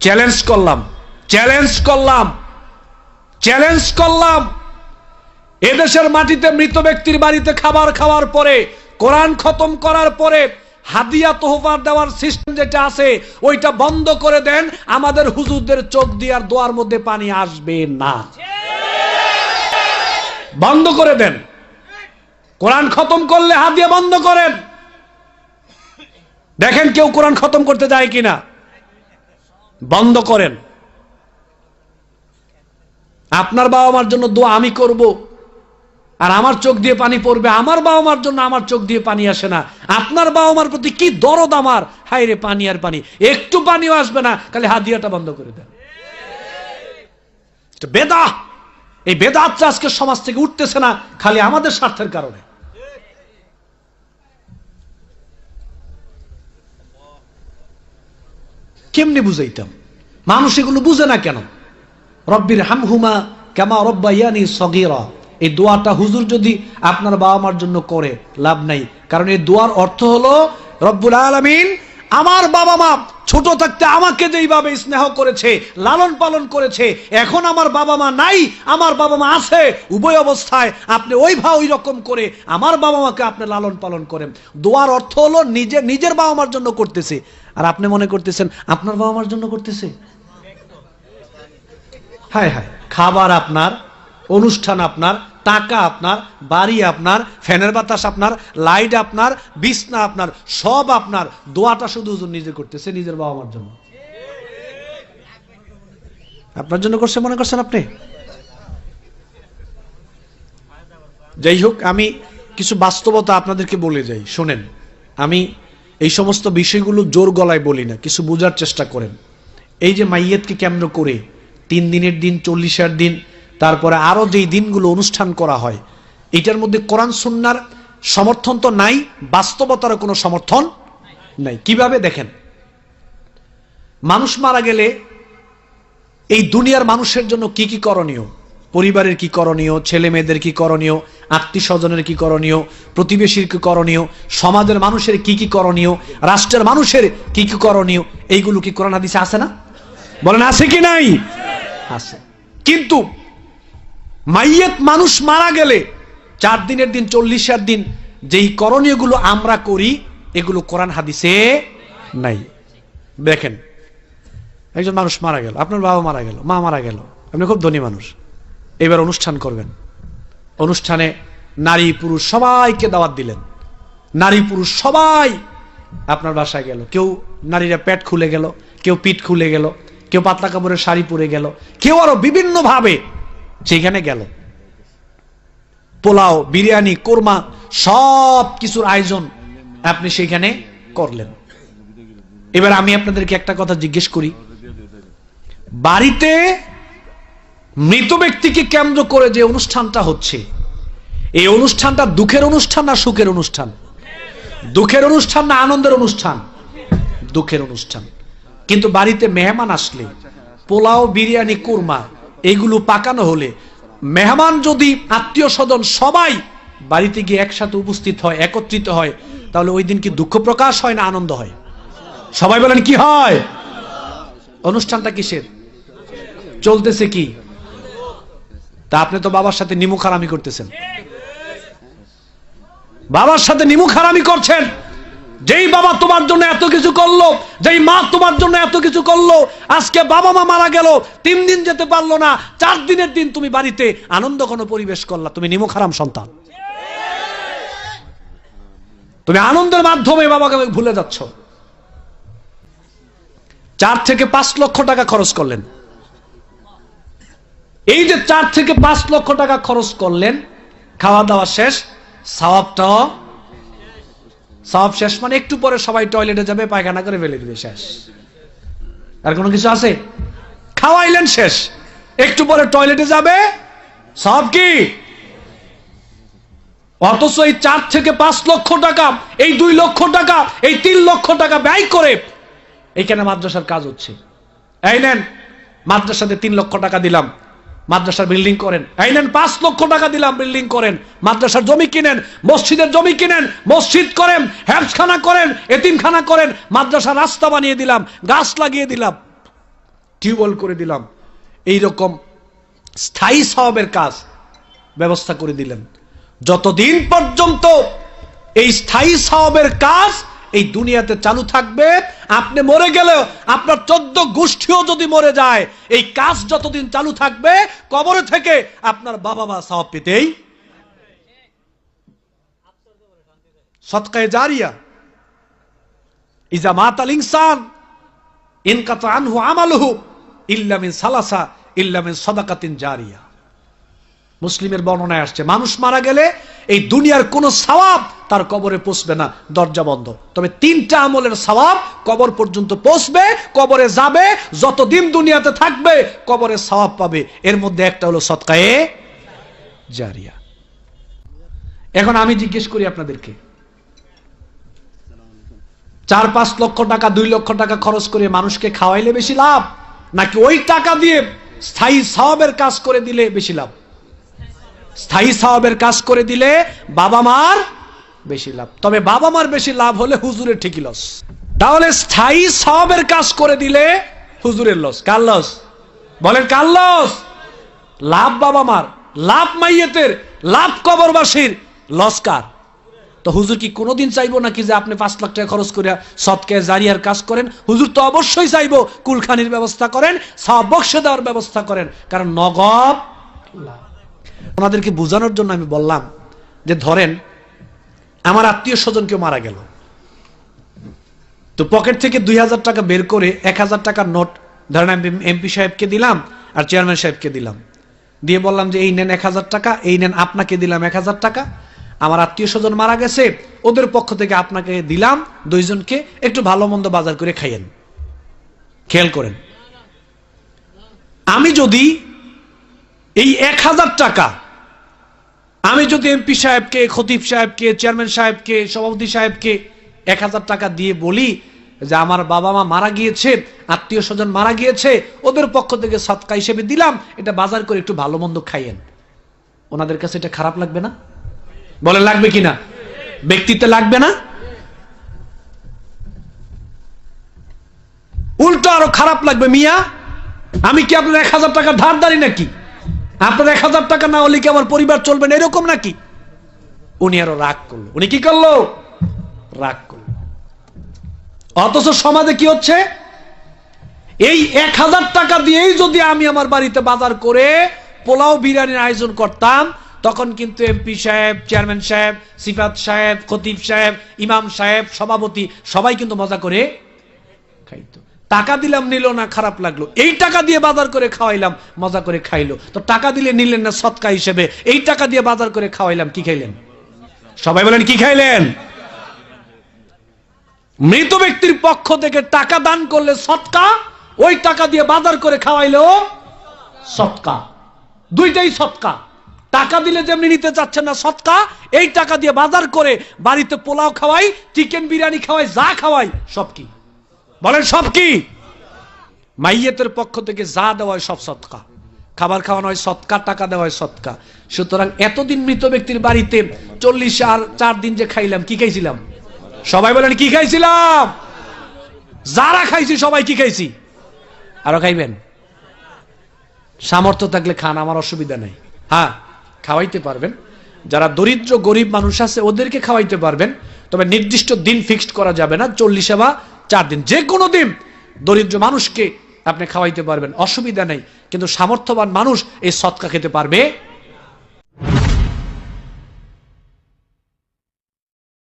Challenge করলাম। Challenge করলাম। Challenge করলাম। এদেশের মাটিতে মৃত ব্যক্তির বাড়িতে খাবার খাওয়ার পরে, কোরআন খতম করার পরে, হাদিয়া তোহফার দেওয়ার সিস্টেম যেটা আছে, ওইটা বন্ধ করে দেন, আমাদের হুজুরদের চোখ দিয়ে আর দোয়ার মধ্যে পানি আসবে না। বন্ধ করে দেন। কোরআন খতম করলে হাদিয়া বন্ধ করেন। দেখেন কেউ কোরআন খতম করতে যায় কিনা। বন্ধ করেন। আপনার বাবা মার জন্য দোয়া আমি করব। আর আমার চোখ দিয়ে পানি পড়বে। আমার বাবা মার জন্য আমার চোখ দিয়ে পানি আসে না। আপনার বাবা মার প্রতি কি দরদ আমার? হাই রে পানি আর পানি। একটু পানিও আসবে না। খালি হাদিয়াটা বন্ধ করে দেন। বেদা। এই বেদাতটা আজকে সমাজ থেকে উঠতেছে না, খালি আমাদের স্বার্থের কারণে। কেমনে বুঝাইতাম? মানুষ এগুলো বুঝে না কেন? রব্বির হামহুমা কেমা রব্বাইয়ানি সগিরা। এই দোয়াটা হুজুর যদি আপনার বাবা মার জন্য করে, লাভ নাই। কারণ এই দোয়ার অর্থ হলো, রব্বুল আলমিন আমার বাবা মা ছোট থাকতে আমাকে যেইভাবে স্নেহ করেছে, লালন পালন করেছে, এখন আমার বাবা মা নাই, আমার বাবা মা আছে, উভয় অবস্থায় আপনি ওইভাবে ওই রকম করে আমার বাবা মাকে আপনি লালন পালন করেন। দোয়ার অর্থ হলো নিজের নিজের বাবা মার জন্য করতেছে। আর আপনি মনে করতেছেন, আপনার বাবা মার জন্য করতেছে? হায় হায়, খাবার আপনার, অনুষ্ঠান আপনার টাকা আপনার, বাড়ি আপনার, ফ্যানের বাতাস আপনার, লাইট আপনার, বিছনা আপনার, সব আপনার। দোয়াটা শুধু নিজে করতেছে, নিজের বাবা মার জন্য। আপনার জন্য করছে মনে করছেন আপনি? যাই হোক, আমি কিছু বাস্তবতা আপনাদেরকে বলে যাই, শোনেন। আমি এই সমস্ত বিষয়গুলো জোর গলায় বলি না, কিছু বোঝার চেষ্টা করেন। এই যে মাইয়েতকে কেন্দ্র করে তিন দিনের দিন, চল্লিশের দিন তারপরে আরও যেই দিনগুলো অনুষ্ঠান করা হয়, এটার মধ্যে কোরআন সুন্নার সমর্থন তো নাই, বাস্তবতারও কোনো সমর্থন নাই। কীভাবে দেখেন? মানুষ মারা গেলে এই দুনিয়ার মানুষের জন্য কি কি করণীয়? পরিবারের কি করণীয়? ছেলে মেয়েদের কি করণীয়? আত্মীয় স্বজনের কি করণীয়? প্রতিবেশীর কি করণীয়? সমাজের মানুষের কি কি করণীয়? রাষ্ট্রের মানুষের কি কি করণীয়? এইগুলো কি কোরআন হাদিসে আছে না? বলেন, আছে কি নাই? আছে। কিন্তু মাইয়েত মানুষ মারা গেলে, চার দিনের দিন, চল্লিশের দিন, যেই করণীয়গুলো আমরা করি, এগুলো কোরআন হাদিসে নাই। দেখেন, একজন মানুষ মারা গেল, আপনার বাবা মারা গেল, মা মারা গেল, আপনি খুব ধনী মানুষ। এবার অনুষ্ঠান করবেন। অনুষ্ঠানে নারী পুরুষ সবাইকে দাওয়াত দিলেন। নারী পুরুষ সবাই আপনার বাসায় গেল। কেউ নারীরা পেট খুলে গেল, কেউ পিঠ খুলে গেল, কেউ পাতলা কাপড়ের শাড়ি পরে গেল, কেউ আরও বিভিন্ন সেখানে গেল। পোলাও, বিরিয়ানি, কোরমা, সব কিছুর আয়োজন আপনি সেখানে করলেন। এবার আমি আপনাদেরকে একটা কথা জিজ্ঞেস করি। বাড়িতে মৃত ব্যক্তিকে কেন্দ্র করে যে অনুষ্ঠানটা হচ্ছে, এই অনুষ্ঠানটা দুঃখের অনুষ্ঠান না সুখের অনুষ্ঠান? দুঃখের অনুষ্ঠান না আনন্দের অনুষ্ঠান? দুঃখের অনুষ্ঠান। কিন্তু বাড়িতে মেহমান আসলে, পোলাও, বিরিয়ানি, কুরমা এইগুলো পাকানো হলে মেহমান যদি আত্মীয় স্বজন সবাই বাড়িতে গিয়ে একসাথে উপস্থিত হয়, একত্রিত হয়, তাহলে ওই দিন কি দুঃখ প্রকাশ হয় না আনন্দ হয়? সবাই বলেন, কি হয়? অনুষ্ঠানটা কিসের? চলতেছে কি? তা আপনি তো বাবার সাথে নিমুখ হারামি করতেছেন। বাবার সাথে নিমুখ হারামি করছেন? যেই বাবা তোমার জন্য এত কিছু করল, যেই মা তোমার জন্য এত কিছু করল, আজকে বাবা মা মারা গেল, তিন দিন যেতে পারল না, চার দিনের দিন তুমি বাড়িতে আনন্দ কোনো পরিবেশ করলা, তুমি নিমুখ হারাম সন্তান। তুমি আনন্দের মাধ্যমে বাবাকে ভুলে যাচ্ছ। চার থেকে পাঁচ লক্ষ টাকা খরচ করলেন। এই যে চার থেকে পাঁচ লক্ষ টাকা খরচ করলেন, খাওয়া দাওয়া শেষ সওয়াবটাও সব শেষ মানে একটু পরে সবাই টয়লেটে যাবে, পায়খানা করে ফেলে দিবে, শেষ। আর কোনো কিছু আছে? খাওয়াইলেন শেষ। একটু পরে টয়লেটে যাবে, সব কি? অথচ এই চার থেকে পাঁচ লক্ষ টাকা, এই দুই লক্ষ টাকা, এই তিন লক্ষ টাকা ব্যয় করে এইখানে মাদ্রাসার কাজ হচ্ছে। এই নেন, মাদ্রাসাতে তিন লক্ষ টাকা দিলাম। মাদ্রাসার বিল্ডিং করেন। এই পাঁচ লক্ষ টাকা দিলাম বিল্ডিং করেন। মাদ্রাসার জমি কিনেন, মসজিদের জমি কিনেন, মসজিদ করেন হ্যাবসখানা করেন, এতিমখানা করেন, মাদ্রাসার রাস্তা বানিয়ে দিলাম, গাছ লাগিয়ে দিলাম, টিউবওয়েল করে দিলাম। এই রকম স্থায়ী সওয়াবের কাজ ব্যবস্থা করে দিলেন। যতদিন পর্যন্ত এই স্থায়ী সওয়াবের কাজ এই দুনিয়াতে চালু থাকবে, আপনি মরে গেলেও, আপনার চোদ্দ গোষ্ঠীও যদি মরে যায়, এই কাজ যতদিন চালু থাকবে, কবরে থেকে আপনার বাবা মা সওয়াব পেতেই সৎকায়ে জারিয়া। ইজা মাতাল ইনসান আনহু আমালুহু, ইল্লা মিন সালাসা, ইল্লা মিন সাদাকাতিন জারিয়া। মুসলিমের বর্ণনায় আসছে, মানুষ মারা গেলে এই দুনিয়ার কোন সওয়াব তার কবরে পৌঁছবে না, দরজা বন্ধ। তবে তিনটা আমলের সওয়াব কবর পর্যন্ত পৌঁছবে, কবরে যাবে, যতদিন দুনিয়াতে থাকবে, কবরে সওয়াব পাবে। এর মধ্যে একটা হলো সৎকায়ে জারিয়া। এখন আমি জিজ্ঞেস করি আপনাদেরকে, চার পাঁচ লক্ষ টাকা, দুই লক্ষ টাকা খরচ করে মানুষকে খাওয়াইলে বেশি লাভ? নাকি ওই টাকা দিয়ে স্থায়ী সওয়াবের কাজ করে দিলে বেশি লাভ? স্থায়ী সওয়াবের কাজ করে দিলে বাবা মার বেশি লাভ। তবে বাবা মার বেশি লাভ হলে হুজুরের ঠিকই লস তাহলে স্থায়ী সবের কাজ করে দিলে হুজুরের লস কার লস বলেন কার লস লাভ বাবা মার লাভ মাইয়েতের, লাভ কবরবাসীর লস কার? তো হুজুর কি কোনোদিন চাইব নাকি যে আপনি পাঁচ লাখ টাকা খরচ করে সৎকে জারিয়ার কাজ করেন? হুজুর তো অবশ্যই চাইব কুলখানির ব্যবস্থা করেন, সব বক্সে দেওয়ার ব্যবস্থা করেন, কারণ নগদ। ওনাদেরকে বোঝানোর জন্য আমি বললাম যে ধরেন আমার আত্মীয় স্বজন কেউ মারা গেল। তো পকেট থেকে দুই হাজার টাকা বের করে এক হাজার টাকার নোট, ধরেন আমি এমপি সাহেবকে দিলাম আর চেয়ারম্যান সাহেবকে দিলাম। দিয়ে বললাম যে, এই নেন এক হাজার টাকা, এই নেন আপনাকে দিলাম এক হাজার টাকা। আমার আত্মীয় স্বজন মারা গেছে, ওদের পক্ষ থেকে আপনাকে দিলাম, দুইজনকে একটু ভালো মন্দ বাজার করে খাইয়েন। খেয়াল করেন। আমি যদি এই এক হাজার টাকা আমি যদি এমপি সাহেবকে, খতিব সাহেবকে, চেয়ারম্যান সাহেবকে, সভাপতি সাহেবকে এক হাজার টাকা দিয়ে বলি যে আমার বাবা মা মারা গিয়েছে, আত্মীয় স্বজন মারা গিয়েছে, ওদের পক্ষ থেকে সৎকা হিসেবে দিলাম, এটা বাজার করে একটু ভালো মন্দ খাইয়েন। ওনাদের কাছে এটা খারাপ লাগবে না? বলে লাগবে কিনা ব্যক্তিত্বে লাগবে না? উল্টো আরও খারাপ লাগবে, মিয়া। আমি কি আপনার এক হাজার টাকা ধার দাঁড়ি নাকি? আপনার এক হাজার টাকা না হলে কি আমার পরিবার চলবে না? এরকম নাকি? উনি আরও রাগ করল। উনি কি করল? রাগ করল। অথচ সমাজে কি হচ্ছে? এই এক হাজার টাকা দিয়েই যদি আমি আমার বাড়িতে বাজার করে পোলাও বিরিয়ানির আয়োজন করতাম, তখন কিন্তু এমপি সাহেব, চেয়ারম্যান সাহেব, সিফাত সাহেব, খতিব সাহেব, ইমাম সাহেব, সভাপতি সবাই কিন্তু মজা করে খাইতো। টাকা দিলাম, নিল না, খারাপ লাগল। এই টাকা দিয়ে বাজার করে খাওয়াইলাম, মজা করে খাইলো। তো টাকা দিলে নিলেন না সৎকা হিসেবে, এই টাকা দিয়ে বাজার করে খাওয়াইলাম, কি খাইলেন? সবাই বলেন, কি খাইলেন? মৃত ব্যক্তির পক্ষ থেকে টাকা দান করলে সৎকা, ওই টাকা দিয়ে বাজার করে খাওয়াইলো সৎকা। দুইটাই সৎকা। টাকা দিলে যেমনি নিতে চাচ্ছেন না, সৎকা। এই টাকা দিয়ে বাজার করে বাড়িতে পোলাও খাওয়াই, চিকেন বিরিয়ানি খাওয়াই, যা খাওয়াই, সব কি? বলেন সব কি? মাইয়েতের পক্ষ থেকে যা দেওয়া হয় সব সৎকা। খাবার খাওয়ানো হয় সৎকা, টাকা দেওয়া হয় সৎকা। সুতরাং এতদিন মৃত ব্যক্তির বাড়িতে চল্লিশ আর চার দিন যে খাইলাম, কি খাইছিলাম? সবাই বলেন, কি খাইছিলাম? যারা খাইছি, সবাই কি খাইছি? আরও খাইবেন? সামর্থ্য থাকলে খান, আমার অসুবিধা নেই। হ্যাঁ খাওয়াইতে পারবেন। যারা দরিদ্র, গরিব মানুষ আছে, ওদেরকে খাওয়াইতে পারবেন। তবে নির্দিষ্ট দিন ফিক্সড করা যাবে না। চল্লিশে বা চার দিন। যে কোনো দিন দরিদ্র মানুষকে আপনি খাওয়াইতে পারবেন, অসুবিধা নেই। কিন্তু সামর্থ্যবান মানুষ এই সৎকা খেতে পারবে।